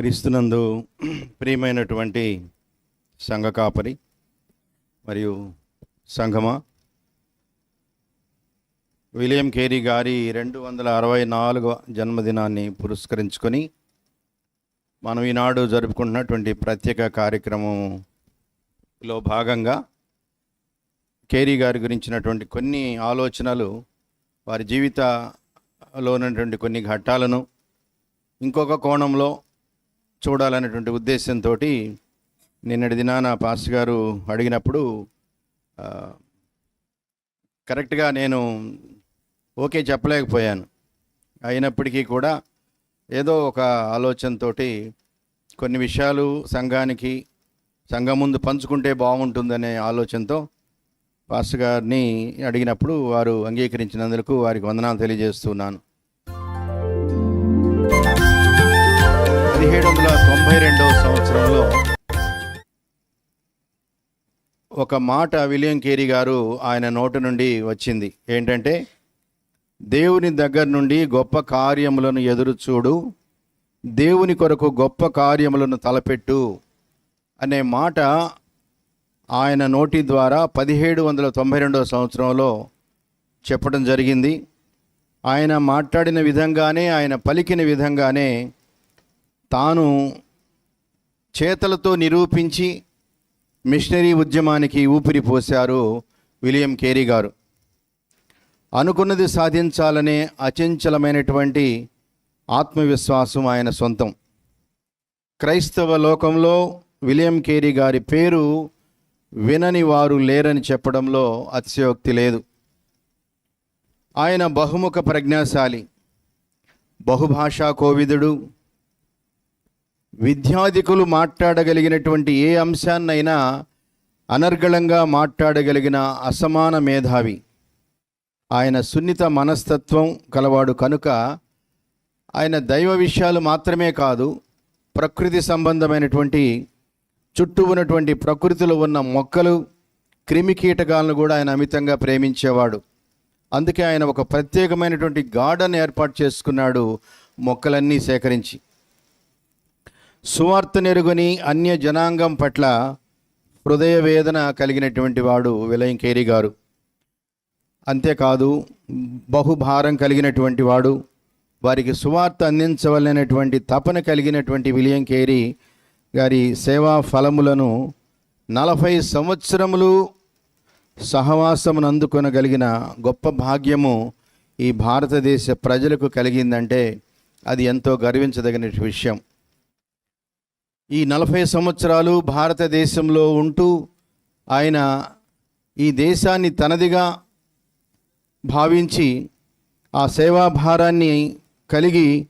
క్రీస్తునందు ప్రియమైనటువంటి సంఘ కాపరి మరియు సంఘమా. విలియం కేరీ గారి రెండు వందల అరవై నాలుగవ జన్మదినాన్ని పురస్కరించుకొని మనం ఈనాడు జరుపుకుంటున్నటువంటి ప్రత్యేక కార్యక్రమంలో భాగంగా కేరీ గారి గురించినటువంటి కొన్ని ఆలోచనలు వారి జీవితలోనటువంటి కొన్ని ఘట్టాలను ఇంకొక కోణంలో చూడాలనేటువంటి ఉద్దేశంతో నిన్నటి దినాన పాస్ గారు అడిగినప్పుడు కరెక్ట్గా నేను ఓకే చెప్పలేకపోయాను. అయినప్పటికీ కూడా ఏదో ఒక ఆలోచనతోటి కొన్ని విషయాలు సంఘానికి సంఘం ముందు పంచుకుంటే బాగుంటుందనే ఆలోచనతో పాస్ గారిని అడిగినప్పుడు వారు అంగీకరించినందుకు వారికి వందనాలు తెలియజేస్తున్నాను. పదిహేడు వందల తొంభై రెండవ సంవత్సరంలో ఒక మాట విలియం కేరీ గారు ఆయన నోటి నుండి వచ్చింది. ఏంటంటే దేవుని దగ్గర నుండి గొప్ప కార్యములను ఎదురు చూడు దేవుని కొరకు గొప్ప కార్యములను తలపెట్టు అనే మాట ఆయన నోటి ద్వారా పదిహేడు వందల తొంభై రెండవ సంవత్సరంలో చెప్పడం జరిగింది. ఆయన మాట్లాడిన విధంగానే ఆయన పలికిన విధంగానే తాను చేతలతో నిరూపించి మిషనరీ ఉద్యమానికి ఊపిరి పోశారు విలియం కేరీ గారు. అనుకున్నది సాధించాలనే అచంచలమైనటువంటి ఆత్మవిశ్వాసం ఆయన సొంతం. క్రైస్తవ లోకంలో విలియం కేరీ గారి పేరు వినని వారు లేరని చెప్పడంలో అతిశయోక్తి లేదు. ఆయన బహుముఖ ప్రజ్ఞాశాలి బహుభాషా కోవిదుడు విద్యాధికులు మాట్లాడగలిగినటువంటి ఏ అంశాన్నైనా అనర్గళంగా మాట్లాడగలిగిన అసమాన మేధావి. ఆయన సున్నిత మనస్తత్వం కలవాడు కనుక ఆయన దైవ విషయాలు మాత్రమే కాదు ప్రకృతి సంబంధమైనటువంటి చుట్టూ ఉన్నటువంటి ప్రకృతిలో ఉన్న మొక్కలు క్రిమి కీటకాలను కూడా ఆయన అమితంగా ప్రేమించేవాడు. అందుకే ఆయన ఒక ప్రత్యేకమైనటువంటి గార్డెన్ ఏర్పాటు చేసుకున్నాడు మొక్కలన్నీ సేకరించి. సువార్త నెరుగుని అన్య జనాంగం పట్ల హృదయ వేదన కలిగినటువంటి వాడు విలయంకేరి గారు. అంతేకాదు బహుభారం కలిగినటువంటి వాడు వారికి సువార్త అందించవలనటువంటి తపన కలిగినటువంటి విలియం కేరీ గారి సేవా ఫలములను నలభై సంవత్సరములు సహవాసమును అందుకొనగలిగిన గొప్ప భాగ్యము ఈ భారతదేశ ప్రజలకు కలిగిందంటే అది ఎంతో గర్వించదగిన విషయం. ఈ నలభై సంవత్సరాలు భారతదేశంలో ఉంటూ ఆయన ఈ దేశాన్ని తనదిగా భావించి ఆ సేవా భారాన్ని కలిగి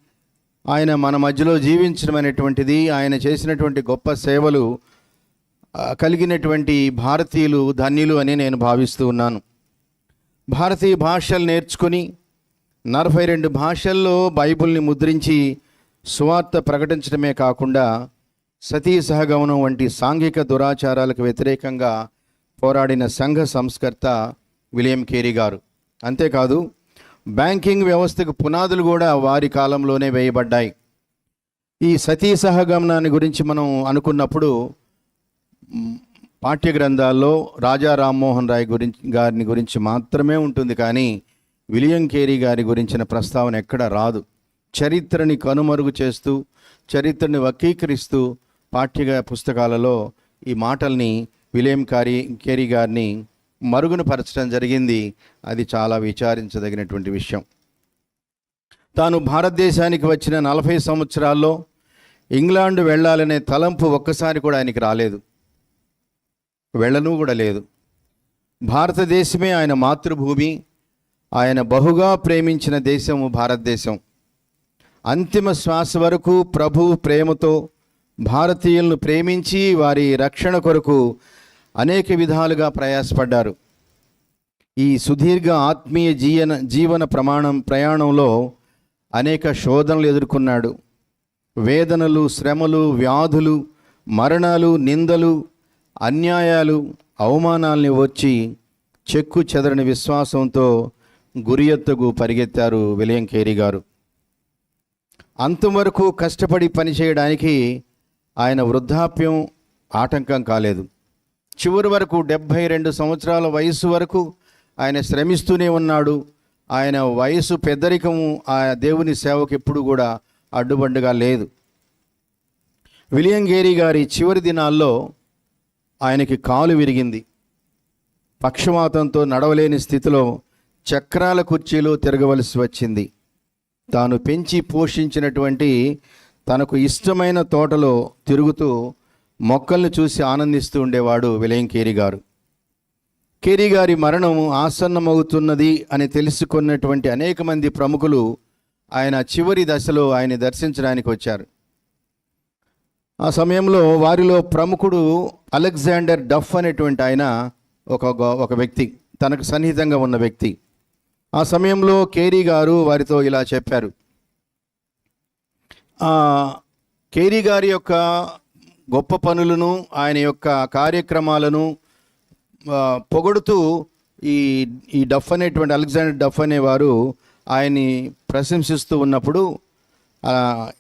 ఆయన మన మధ్యలో జీవించడం అనేటువంటిది ఆయన చేసినటువంటి గొప్ప సేవలు కలిగినటువంటి భారతీయులు ధన్యులు అని నేను భావిస్తూ ఉన్నాను. భారతీయ భాషలు నేర్చుకొని నలభై రెండు భాషల్లో బైబిల్ని ముద్రించి సువార్త ప్రకటించడమే కాకుండా సతీ సహగమనం వంటి సాంఘిక దురాచారాలకు వ్యతిరేకంగా పోరాడిన సంఘ సంస్కర్త విలియం కేరీ గారు. అంతేకాదు బ్యాంకింగ్ వ్యవస్థకు పునాదులు కూడా వారి కాలంలోనే వేయబడ్డాయి. ఈ సతీ సహగమనాన్ని గురించి మనం అనుకున్నప్పుడు పాఠ్య గ్రంథాల్లో రాజా రామ్మోహన్ రాయ్ గురించి గారిని గురించి మాత్రమే ఉంటుంది కానీ విలియం కేరీ గారి గురించిన ప్రస్తావన ఎక్కడ రాదు. చరిత్రని కనుమరుగు చేస్తూ చరిత్రని వక్రీకరిస్తూ పాఠ్య పుస్తకాలలో ఈ మాటల్ని విలియం కారీ కేరీ గారిని మరుగున పరచడం జరిగింది. అది చాలా విచారించదగినటువంటి విషయం. తాను భారతదేశానికి వచ్చిన నలభై సంవత్సరాల్లో ఇంగ్లాండ్ వెళ్ళాలనే తలంపు ఒక్కసారి కూడా ఆయనకి రాలేదు. వెళ్ళను కూడా లేదు. భారతదేశమే ఆయన మాతృభూమి. ఆయన బహుగా ప్రేమించిన దేశము భారతదేశం. అంతిమ శ్వాస వరకు ప్రభు ప్రేమతో భారతీయులను ప్రేమించి వారి రక్షణ కొరకు అనేక విధాలుగా ప్రయాసపడ్డారు. ఈ సుదీర్ఘ ఆత్మీయ జీవన జీవన ప్రమాణం ప్రయాణంలో అనేక శోధనలు ఎదుర్కొన్నాడు. వేదనలు శ్రమలు వ్యాధులు మరణాలు నిందలు అన్యాయాలు అవమానాల్ని వచ్చి చెక్కు చెదరని విశ్వాసంతో గురియెత్తకు పరిగెత్తారు విలయం కేరీ గారు. అంతవరకు కష్టపడి పనిచేయడానికి ఆయన వృద్ధాప్యం ఆటంకం కాలేదు. చివరి వరకు డెబ్భై రెండు సంవత్సరాల వయసు వరకు ఆయన శ్రమిస్తూనే ఉన్నాడు. ఆయన వయసు పెద్దరికము ఆ దేవుని సేవకు ఎప్పుడు కూడా అడ్డుబండుగా లేదు. విలియం గేరీ గారి చివరి దినాల్లో ఆయనకి కాలు విరిగింది. పక్షవాతంతో నడవలేని స్థితిలో చక్రాల కుర్చీలో తిరగవలసి వచ్చింది. తాను పెంచి పోషించినటువంటి తనకు ఇష్టమైన తోటలో తిరుగుతూ మొక్కల్ని చూసి ఆనందిస్తూ ఉండేవాడు విలయం కేరి గారు. కేరి గారి మరణం ఆసన్నమవుతున్నది అని తెలుసుకున్నటువంటి అనేక మంది ప్రముఖులు ఆయన చివరి దశలో ఆయన దర్శించడానికి వచ్చారు. ఆ సమయంలో వారిలో ప్రముఖుడు అలెగ్జాండర్ డఫ్ అనేటువంటి ఆయన ఒక ఒక వ్యక్తి తనకు సన్నిహితంగా ఉన్న వ్యక్తి. ఆ సమయంలో కేరీ గారు వారితో ఇలా చెప్పారు. కేరీ గారి యొక్క గొప్ప పనులను ఆయన యొక్క కార్యక్రమాలను పొగడుతూ ఈ ఈ డఫ్ అనేటువంటి అలెగ్జాండర్ డఫ్ అనేవారు ఆయన్ని ప్రశంసిస్తూ ఉన్నప్పుడు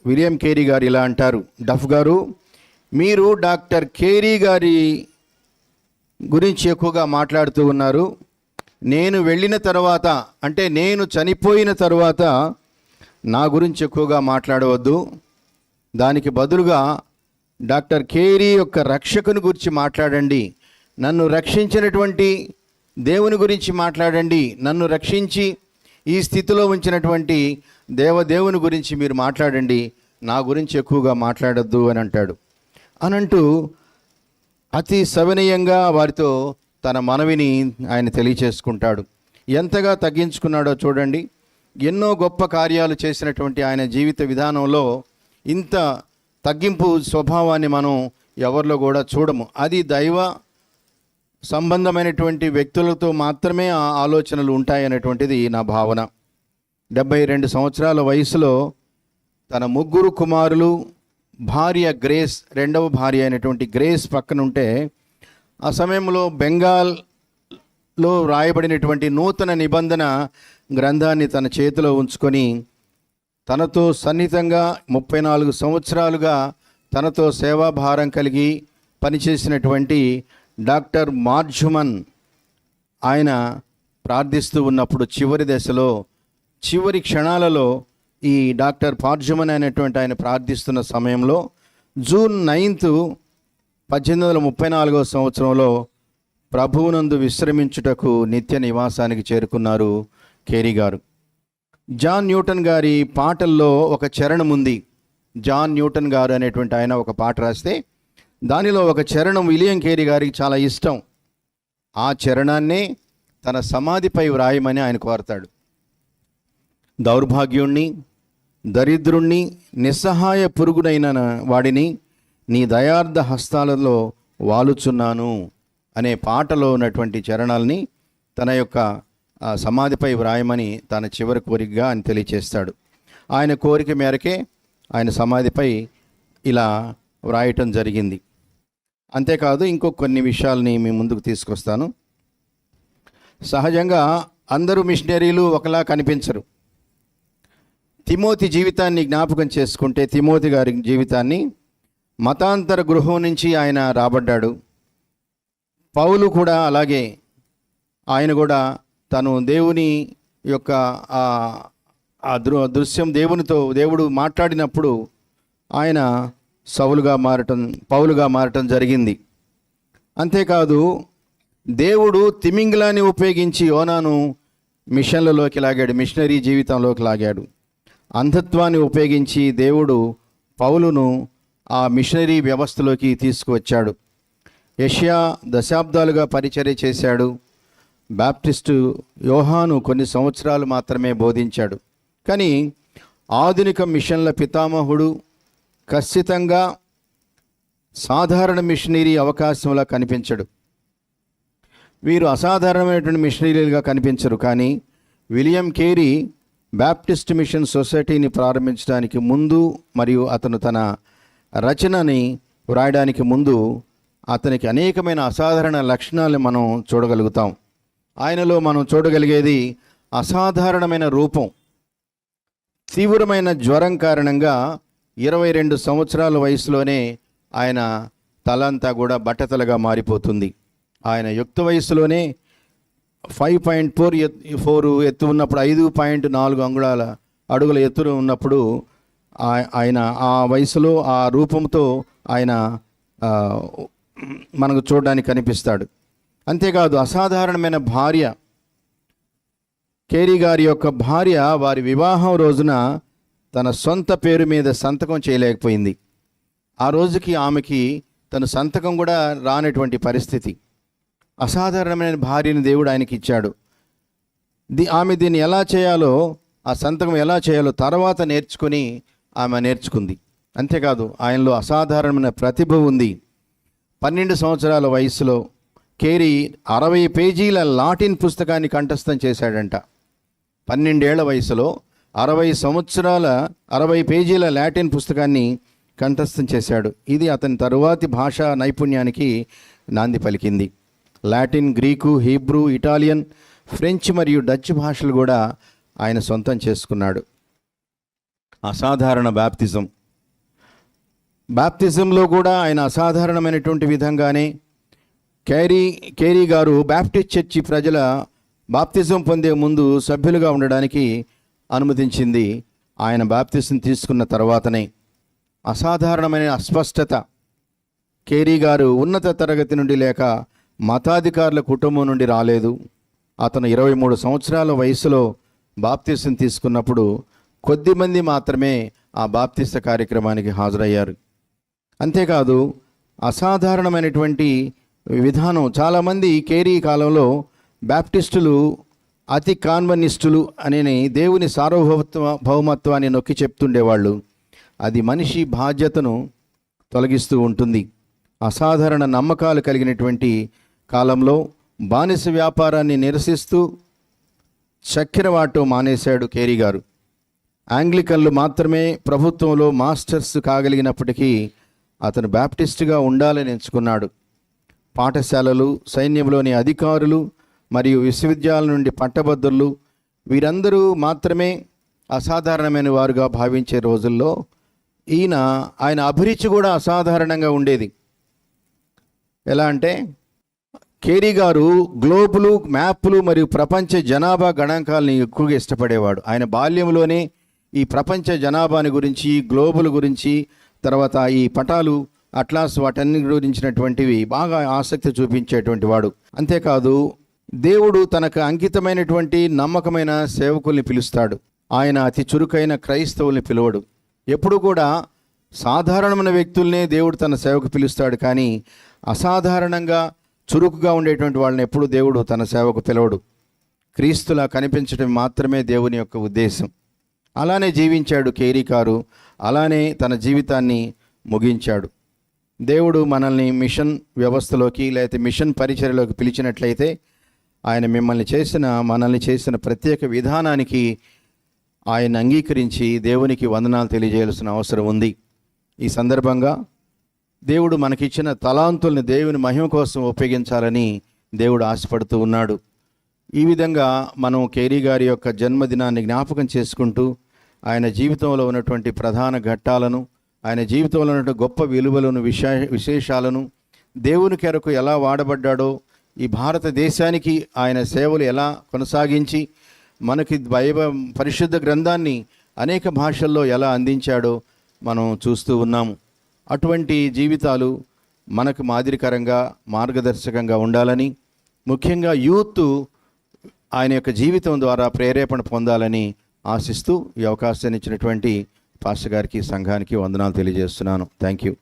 విలియం కేరీ గారు ఇలా అంటారు. డఫ్ గారు మీరు డాక్టర్ కేరీ గారి గురించి ఎక్కువగా మాట్లాడుతూ ఉన్నారు. నేను వెళ్ళిన తర్వాత అంటే నేను చనిపోయిన తర్వాత నా గురించి ఎక్కువగా మాట్లాడవద్దు. దానికి బదులుగా డాక్టర్ కేరీ యొక్క రక్షకుని గురించి మాట్లాడండి. నన్ను రక్షించినటువంటి దేవుని గురించి మాట్లాడండి. నన్ను రక్షించి ఈ స్థితిలో ఉంచినటువంటి దేవదేవుని గురించి మీరు మాట్లాడండి. నా గురించి ఎక్కువగా మాట్లాడద్దు అని అంటాడు. అనంటూ అతి సవినయంగా వారితో తన మనవిని ఆయన తెలియచేసుకుంటాడు. ఎంతగా తగ్గించుకున్నాడో చూడండి. ఎన్నో గొప్ప కార్యాలు చేసినటువంటి ఆయన జీవిత విధానంలో ఇంత తగ్గింపు స్వభావాన్ని మనం ఎవరిలో కూడా చూడము. అది దైవ సంబంధమైనటువంటి వ్యక్తులతో మాత్రమే ఆ ఆలోచనలు ఉంటాయనేటువంటిది నా భావన. డెబ్బై రెండు సంవత్సరాల వయసులో తన ముగ్గురు కుమారులు భార్య గ్రేస్ రెండవ భార్య అయినటువంటి గ్రేస్ పక్కన ఉంటే ఆ సమయంలో బెంగాల్లో రాయబడినటువంటి నూతన నిబంధన గ్రంథాన్ని తన చేతిలో ఉంచుకొని తనతో సన్నిహితంగా ముప్పై నాలుగు సంవత్సరాలుగా తనతో సేవాభారం కలిగి పనిచేసినటువంటి డాక్టర్ మార్జుమన్ ఆయన ప్రార్థిస్తూ ఉన్నప్పుడు చివరి దశలో చివరి క్షణాలలో ఈ డాక్టర్ పార్జుమన్ అనేటువంటి ఆయన ప్రార్థిస్తున్న సమయంలో జూన్ నైన్త్ పద్దెనిమిది వందల ముప్పై నాలుగవ సంవత్సరంలో ప్రభువునందు విశ్రమించుటకు నిత్య నివాసానికి చేరుకున్నారు. కేరీ గారు. జాన్ న్యూటన్ గారి పాటల్లో ఒక చరణం ఉంది. జాన్ న్యూటన్ గారు అనేటువంటి ఆయన ఒక పాట రాస్తే దానిలో ఒక చరణం విలియం కేరీ గారికి చాలా ఇష్టం. ఆ చరణాన్నే తన సమాధిపై వ్రాయమని ఆయన కోరతాడు దౌర్భాగ్యుణ్ణి దరిద్రుణ్ణి నిస్సహాయ పురుగునైన వాడిని నీ దయార్థ హస్తాలలో వాలుచున్నాను అనే పాటలో ఉన్నటువంటి చరణాలని తన యొక్క సమాధిపై వ్రాయమని తన చివరి కోరికగా అని తెలియచేస్తాడు. ఆయన కోరిక మేరకే ఆయన సమాధిపై ఇలా వ్రాయటం జరిగింది. అంతేకాదు ఇంకో కొన్ని విషయాల్ని మీ ముందుకు తీసుకొస్తాను. సహజంగా అందరూ మిషనరీలు ఒకలా కనిపించరు. తిమోతి జీవితాన్ని జ్ఞాపకం చేసుకుంటే తిమోతి గారి జీవితాన్ని మతాంతర గృహం నుంచి ఆయన రాబడ్డాడు. పౌలు కూడా అలాగే ఆయన కూడా తను దేవుని యొక్క ఆ దృ దృశ్యం దేవునితో దేవుడు మాట్లాడినప్పుడు ఆయన సవులుగా మారటం పౌలుగా మారటం జరిగింది. అంతేకాదు దేవుడు తిమింగిలాన్ని ఉపయోగించి యోనాను మిషన్లలోకి లాగాడు మిషనరీ జీవితంలోకి లాగాడు. అంధత్వాన్ని ఉపయోగించి దేవుడు పౌలును ఆ మిషనరీ వ్యవస్థలోకి తీసుకువచ్చాడు. యష్యా దశాబ్దాలుగా పరిచర్య చేశాడు. బ్యాప్టిస్టు యోహాను కొన్ని సంవత్సరాలు మాత్రమే బోధించాడు. కానీ ఆధునిక మిషన్ల పితామహుడు ఖచ్చితంగా సాధారణ మిషనరీ అవకాశంలా కనిపించడు. వీరు అసాధారణమైనటువంటి మిషనరీలుగా కనిపించరు. కానీ విలియం కేరీ బ్యాప్టిస్ట్ మిషన్ సొసైటీని ప్రారంభించడానికి ముందు మరియు అతను తన రచనని వ్రాయడానికి ముందు అతనికి అనేకమైన అసాధారణ లక్షణాలను మనం చూడగలుగుతాం. ఆయనలో మనం చూడగలిగేది అసాధారణమైన రూపం. తీవ్రమైన జ్వరం కారణంగా ఇరవై రెండు సంవత్సరాల వయసులోనే ఆయన తలంతా కూడా బట్టతలగా మారిపోతుంది. ఆయన యుక్త వయసులోనే ఫైవ్ పాయింట్ ఫోర్ ఫోర్ ఎత్తు ఉన్నప్పుడు ఐదు పాయింట్ నాలుగు అంగుళాల అడుగుల ఎత్తులు ఉన్నప్పుడు ఆ- ఆయన ఆ వయసులో ఆ రూపంతో ఆయన మనకు చూడడానికి కనిపిస్తాడు. అంతేకాదు అసాధారణమైన భార్య. కేరీ గారి యొక్క భార్య వారి వివాహం రోజున తన సొంత పేరు మీద సంతకం చేయలేకపోయింది. ఆ రోజుకి ఆమెకి తన సంతకం కూడా రానటువంటి పరిస్థితి. అసాధారణమైన భార్యని దేవుడు ఆయనకి ఇచ్చాడు. ది ఆమె దీన్ని ఎలా చేయాలో ఆ సంతకం ఎలా చేయాలో తర్వాత నేర్చుకుని ఆమె నేర్చుకుంది. అంతేకాదు ఆయనలో అసాధారణమైన ప్రతిభ ఉంది. పన్నెండు సంవత్సరాల వయసులో కేరీ అరవై పేజీల లాటిన్ పుస్తకాన్ని కంఠస్థం చేశాడంట. పన్నెండేళ్ళ వయసులో అరవై సంవత్సరాల అరవై పేజీల లాటిన్ పుస్తకాన్ని కంఠస్థం చేశాడు. ఇది అతని తరువాతి భాషా నైపుణ్యానికి నాంది పలికింది. Latin Greek Hebrew Italian French మరియు డచ్ భాషలు కూడా ఆయన సొంతం చేసుకున్నాడు. అసాధారణ బ్యాప్తిజం బ్యాప్తిజంలో కూడా ఆయన అసాధారణమైనటువంటి విధంగానే కేరీ కేరీ గారు బ్యాప్టిస్ట్ చర్చి ప్రజల బాప్తిజం పొందే ముందు సభ్యులుగా ఉండడానికి అనుమతించింది ఆయన బాప్తిజం తీసుకున్న తర్వాతనే. అసాధారణమైన అస్పష్టత. కేరీ గారు ఉన్నత తరగతి నుండి లేక మతాధికారుల కుటుంబం నుండి రాలేదు. అతను ఇరవై మూడు సంవత్సరాల వయసులో బాప్తిసం తీసుకున్నప్పుడు కొద్దిమంది మాత్రమే ఆ బాప్తిస్త కార్యక్రమానికి హాజరయ్యారు. అంతేకాదు అసాధారణమైనటువంటి విధానం. చాలామంది కేరీ కాలంలో బ్యాప్టిస్టులు అతి కాన్వనిస్టులు అనే దేవుని సార్వభౌమత్వ భౌమత్వాన్ని నొక్కి చెప్తుండేవాళ్ళు. అది మనిషి బాధ్యతను తొలగిస్తూ ఉంటుంది. అసాధారణ నమ్మకాలు కలిగినటువంటి కాలంలో బానిస వ్యాపారాన్ని నిరసిస్తూ చక్కెర వాటం మానేశాడు కేరీ గారు. ఆంగ్లికన్లు మాత్రమే ప్రభుత్వంలో మాస్టర్స్ కాగలిగినప్పటికీ అతను బ్యాప్టిస్ట్గా ఉండాలని ఎంచుకున్నాడు. పాఠశాలలు సైన్యంలోని అధికారులు మరియు విశ్వవిద్యాలయం నుండి పట్టభద్రులు వీరందరూ మాత్రమే అసాధారణమైన వారుగా భావించే రోజుల్లో ఈయన ఆయన అభిరుచి కూడా అసాధారణంగా ఉండేది. ఎలా అంటే కేరీ గారు గ్లోబులు మ్యాప్లు మరియు ప్రపంచ జనాభా గణాంకాలని ఎక్కువగా ఇష్టపడేవాడు. ఆయన బాల్యంలోనే ఈ ప్రపంచ జనాభాని గురించి గ్లోబుల్ గురించి తర్వాత ఈ పటాలు అట్లాస్ వాటన్ని గురించినటువంటివి బాగా ఆసక్తి చూపించేటువంటి వాడు. అంతేకాదు దేవుడు తనకు అంకితమైనటువంటి నమ్మకమైన సేవకుల్ని పిలుస్తాడు. ఆయన అతి చురుకైన క్రైస్తవుల్ని పిలవడు. ఎప్పుడు కూడా సాధారణమైన వ్యక్తుల్నే దేవుడు తన సేవకు పిలుస్తాడు కానీ అసాధారణంగా చురుకుగా ఉండేటువంటి వాళ్ళని ఎప్పుడు దేవుడు తన సేవకు పిలవడు. క్రీస్తులా కనిపించడం మాత్రమే దేవుని యొక్క ఉద్దేశం. అలానే జీవించాడు కేరీకారు అలానే తన జీవితాన్ని ముగించాడు. దేవుడు మనల్ని మిషన్ వ్యవస్థలోకి లేకపోతే మిషన్ పరిచర్యలోకి పిలిచినట్లయితే ఆయన మిమ్మల్ని చేసిన మనల్ని చేసిన ప్రత్యేక విధానానికి ఆయన అంగీకరించి దేవునికి వందనాలు తెలియజేయాల్సిన అవసరం ఉంది. ఈ సందర్భంగా దేవుడు మనకిచ్చిన తలాంతుల్ని దేవుని మహిమ కోసం ఉపయోగించాలని దేవుడు ఆశపడుతూ ఉన్నాడు. ఈ విధంగా మనం కేరీ గారి యొక్క జన్మదినాన్ని జ్ఞాపకం చేసుకుంటూ ఆయన జీవితంలో ఉన్నటువంటి ప్రధాన ఘట్టాలను ఆయన జీవితంలో ఉన్న గొప్ప విలువలను విశా విశేషాలను దేవుని కెరకు ఎలా వాడబడ్డాడో ఈ భారతదేశానికి ఆయన సేవలు ఎలా కొనసాగించి మనకి బైబ పరిశుద్ధ గ్రంథాన్ని అనేక భాషల్లో ఎలా అందించాడో మనం చూస్తూ ఉన్నాము. అటువంటి జీవితాలు మనకు మాదిరికరంగా మార్గదర్శకంగా ఉండాలని ముఖ్యంగా యూత్ ఆయన యొక్క జీవితం ద్వారా ప్రేరేపణ పొందాలని ఆశిస్తూ ఈ అవకాశాన్ని ఇచ్చినటువంటి పాస్టర్ గారికి సంఘానికి వందనాలు తెలియజేస్తున్నాను. Thank you